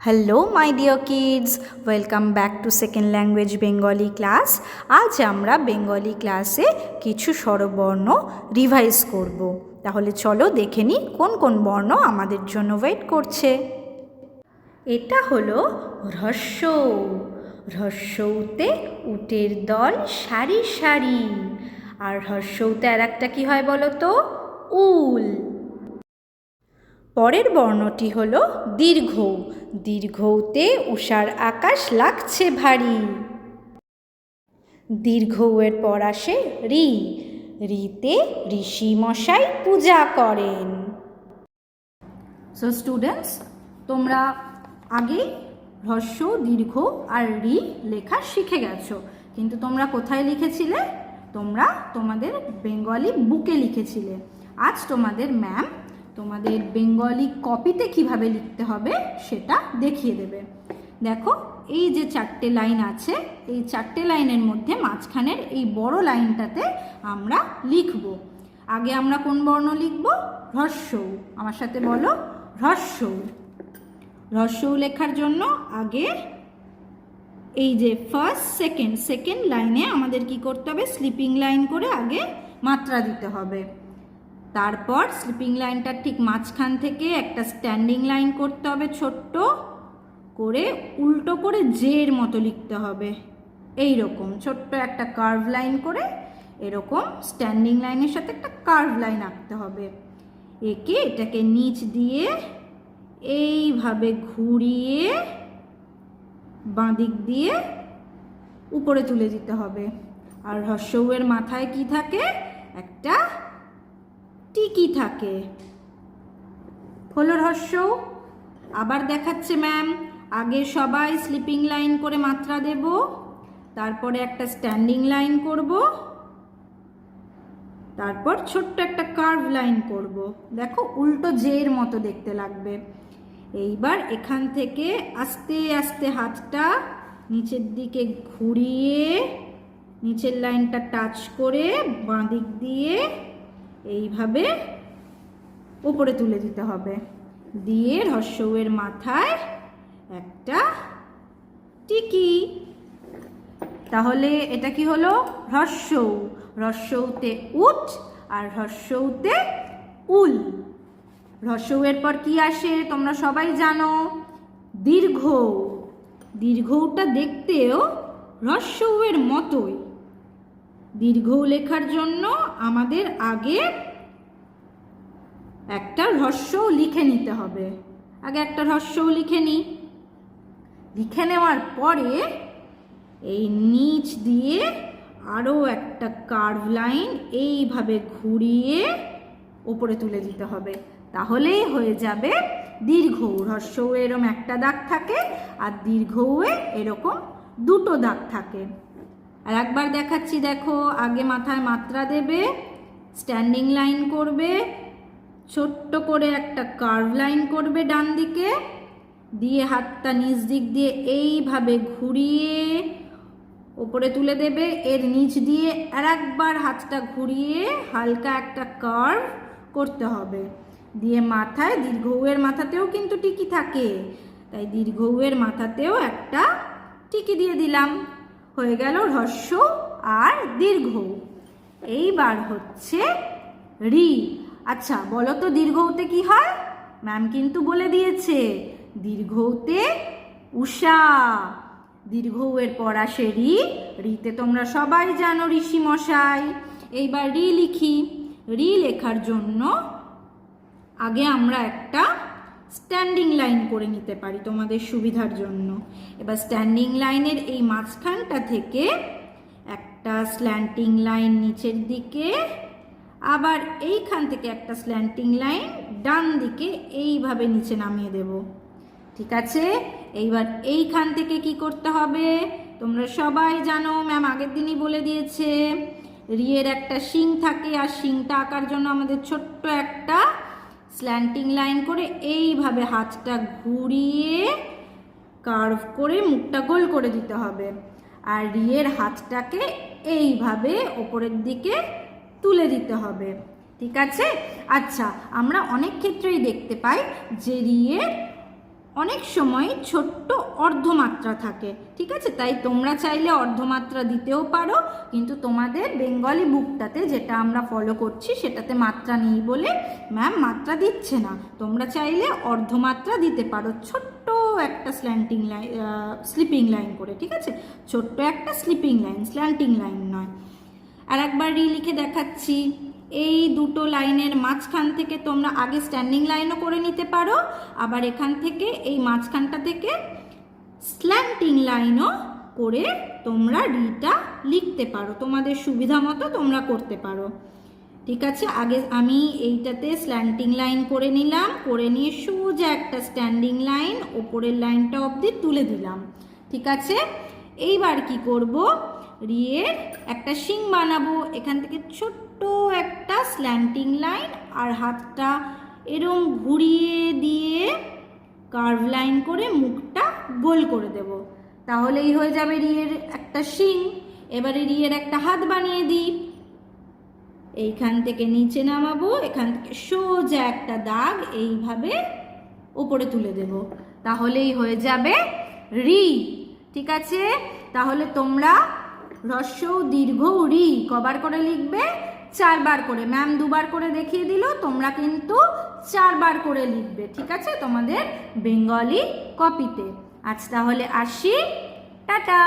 Hello my dear kids welcome back to second language Bengali class আজ আমরা Bengali ক্লাসে কিছু স্বরবর্ণ রিভাইজ করব। তাহলে চলো দেখে নিই কোন কোন বর্ণ আমাদের জন্য ওয়েট করছে। এটা হলো হ্রস্ব। হ্রস্বতে উটের দল সারি সারি। আর হ্রস্বতে আর একটা কী হয় বলো তো উল। পরের বর্ণটি হল দীর্ঘ। দীর্ঘতে উষার আকাশ লাগছে ভারী। দীর্ঘ এর পর আসে রি। রিতে ঋষি মশাই পূজা করেন। সো স্টুডেন্টস তোমরা আগে হ্রস্ব দীর্ঘ আর রি লেখা শিখে গেছো। কিন্তু তোমরা কোথায় লিখেছিলে? তোমরা তোমাদের বেঙ্গলি বুকে লিখেছিলে। আজ তোমাদের ম্যাম তোমাদের বেঙ্গলি কপিতে কীভাবে লিখতে হবে সেটা দেখিয়ে দেবে। দেখো, এই যে চারটে লাইন আছে, এই চারটে লাইনের মধ্যে মাঝখানের এই বড় লাইনটাতে আমরা লিখব। আগে আমরা কোন বর্ণ লিখব? হ্রস্ব আমার সাথে বলো হ্রস্ব হ্রস্ব লেখার জন্য আগে এই যে ফার্স্ট সেকেন্ড সেকেন্ড লাইনে আমাদের কি করতে হবে? স্লিপিং লাইন করে আগে মাত্রা দিতে হবে। তারপর স্লিপিং লাইনটার ঠিক মাঝখান থেকে একটা স্ট্যান্ডিং লাইন করতে হবে ছোট্ট করে, উল্টো করে জের মতো লিখতে হবে। এই রকম ছোট্ট একটা কার্ভ লাইন করে এরকম স্ট্যান্ডিং লাইনের সাথে একটা কার্ভ লাইন আঁকতে হবে। একে এটাকে নিচ দিয়ে এইভাবে ঘুরিয়ে বাঁদিক দিয়ে উপরে তুলে দিতে হবে। আর হর্ষৌয়ের মাথায় কি থাকে? একটা টিকি থাকে। হলো রহস্য আবার দেখাচ্ছে ম্যাম আগে সবাই স্লিপিং লাইন করে মাত্রা দেব, তারপরে একটা স্ট্যান্ডিং লাইন করব, তারপর ছোট্ট একটা কার্ভ লাইন করব। দেখো, উল্টো জের মতো দেখতে লাগবে। এইবার এখান থেকে আস্তে আস্তে হাতটা নিচের দিকে ঘুরিয়ে, নিচের লাইনটা টাচ করে বাঁ দিক দিয়ে এইভাবে উপরে তুলে দিতে হবে। দিয়ে হর্ষৌয়ের মাথায় একটা টিকি। তাহলে এটা কি হলো? হ্রস্বৌ হ্রস্বৌতে উট আর হ্রস্বৌতে উল। হ্রস্বৌয়ের পর কি আসে তোমরা সবাই জানো? দীর্ঘ। দীর্ঘটা দেখতেও হ্রস্বৌয়ের মতোই। দীর্ঘ লেখার জন্য আমাদের আগে একটা হ্রস্ব লিখে নিতে হবে। আগে একটা হ্রস্ব লিখে নিই লিখে নেওয়ার পরে এই নিচ দিয়ে আরও একটা কার্ভ লাইন এইভাবে ঘুরিয়ে ওপরে তুলে দিতে হবে। তাহলেই হয়ে যাবে দীর্ঘ। হ্রস্ব এরকম একটা দাগ থাকে আর দীর্ঘ এরকম দুটো দাগ থাকে। আর একবার দেখাচ্ছি, দেখো, আগে মাথায় মাত্রা দেবে স্ট্যান্ডিং লাইন করবে, ছোট্ট করে একটা কার্ভ লাইন করবে ডান দিকে, দিয়ে হাতটা নিচ দিক দিয়ে এইভাবে ঘুরিয়ে ওপরে তুলে দেবে, এর নিচ দিয়ে আর একবার হাতটা ঘুরিয়ে হালকা একটা কার্ভ করতে হবে। দিয়ে মাথায় দীর্ঘউয়ের মাথাতেও কিন্তু টিকি থাকে, তাই দীর্ঘউয়ের মাথাতেও একটা টিকি দিয়ে দিলাম। হয়ে গেল হ্রস্ব আর দীর্ঘ। এইবার হচ্ছে রি। আচ্ছা বলো তো দীর্ঘতে কি হয়? ম্যাম কিন্তু বলে দিয়েছে, দীর্ঘতে উষা। দীর্ঘ এর পর আসে রি। রিতে তোমরা সবাই জানো ঋষি মশাই। এইবার রি লিখি। রি লেখার জন্য আগে আমরা একটা স্ট্যান্ডিং লাইন করে নিতে পারি তোমাদের সুবিধার জন্য। এবার স্ট্যান্ডিং লাইনের এই মাঝখানটা থেকে একটা স্ল্যান্টিং লাইন নিচের দিকে, আবার এইখান থেকে একটা স্ল্যান্টিং লাইন ডান দিকে এইভাবে নিচে নামিয়ে দেব। ঠিক আছে? এইবার এইখান থেকে কি করতে হবে? তোমরা সবাই জানো ম্যাম আগের দিনই বলে দিয়েছে, রিয়ের একটা শিং থাকে, আর শিংটা আঁকার জন্য আমাদের ছোট্ট একটা স্ল্যান্টিং লাইন করে এইভাবে হাতটা ঘুরিয়ে কার্ভ করে মুখটা গোল করে দিতে হবে। আর রিয়ের হাতটাকে এইভাবে ওপরের দিকে তুলে দিতে হবে। ঠিক আছে? আচ্ছা আমরা অনেক ক্ষেত্রেই দেখতে পাই যে রিয়ের অনেক সময় ছোট্ট অর্ধমাত্রা থাকে, ঠিক আছে? তাই তোমরা চাইলে অর্ধমাত্রা দিতেও পারো, কিন্তু তোমাদের বেঙ্গলি বুকটাতে যেটা আমরা ফলো করছি সেটাতে মাত্রা নেই বলে ম্যাম মাত্রা দিচ্ছে না। তোমরা চাইলে অর্ধমাত্রা দিতে পারো ছোট্ট একটা স্ল্যান্টিং লাইন স্লিপিং লাইন করে, ঠিক আছে? ছোট্ট একটা স্লিপিং লাইন স্ল্যান্টিং লাইন নয়। আর একবার রি লিখে দেখাচ্ছি। এই দুটো লাইনের মাঝখান থেকে তোমরা আগে স্ট্যান্ডিং লাইনও করে নিতে পারো, আবার এখান থেকে এই মাঝখানটা থেকে স্ল্যান্টিং লাইনও করে তোমরা রিটা লিখতে পারো। তোমাদের সুবিধা মতো তোমরা করতে পারো। ঠিক আছে? আগে আমি এইটাতে স্ল্যান্টিং লাইন করে নিলাম, করে নিয়ে সোজা একটা স্ট্যান্ডিং লাইন ওপরের লাইনটা অবধি তুলে দিলাম। ঠিক আছে? এইবার কি করব? রিয়ের একটা শিং বানাবো। এখান থেকে ছোট্ট একটা স্ল্যান্টিং লাইন আর হাতটা এরম ঘুরিয়ে দিয়ে কার্ভ লাইন করে মুখটা গোল করে দেব। তাহলেই হয়ে যাবে রিয়ের একটা শিং। এবারে রিয়ের একটা হাত বানিয়ে দিই। এইখান থেকে নিচে নামাবো, এখান থেকে সোজা একটা দাগ এইভাবে উপরে তুলে দেব। তাহলেই হয়ে যাবে রি। ঠিক আছে? তাহলে তোমরা হ্রস্ব দীর্ঘ রি। কবার করে লিখবে চারবার করে। ম্যাম দুবার করে দেখিয়ে দিল, তোমরা কিন্তু চারবার করে লিখবে, ঠিক আছে? তোমাদের বেঙ্গলি কপিতে। আজ তাহলে আসি। টাটা!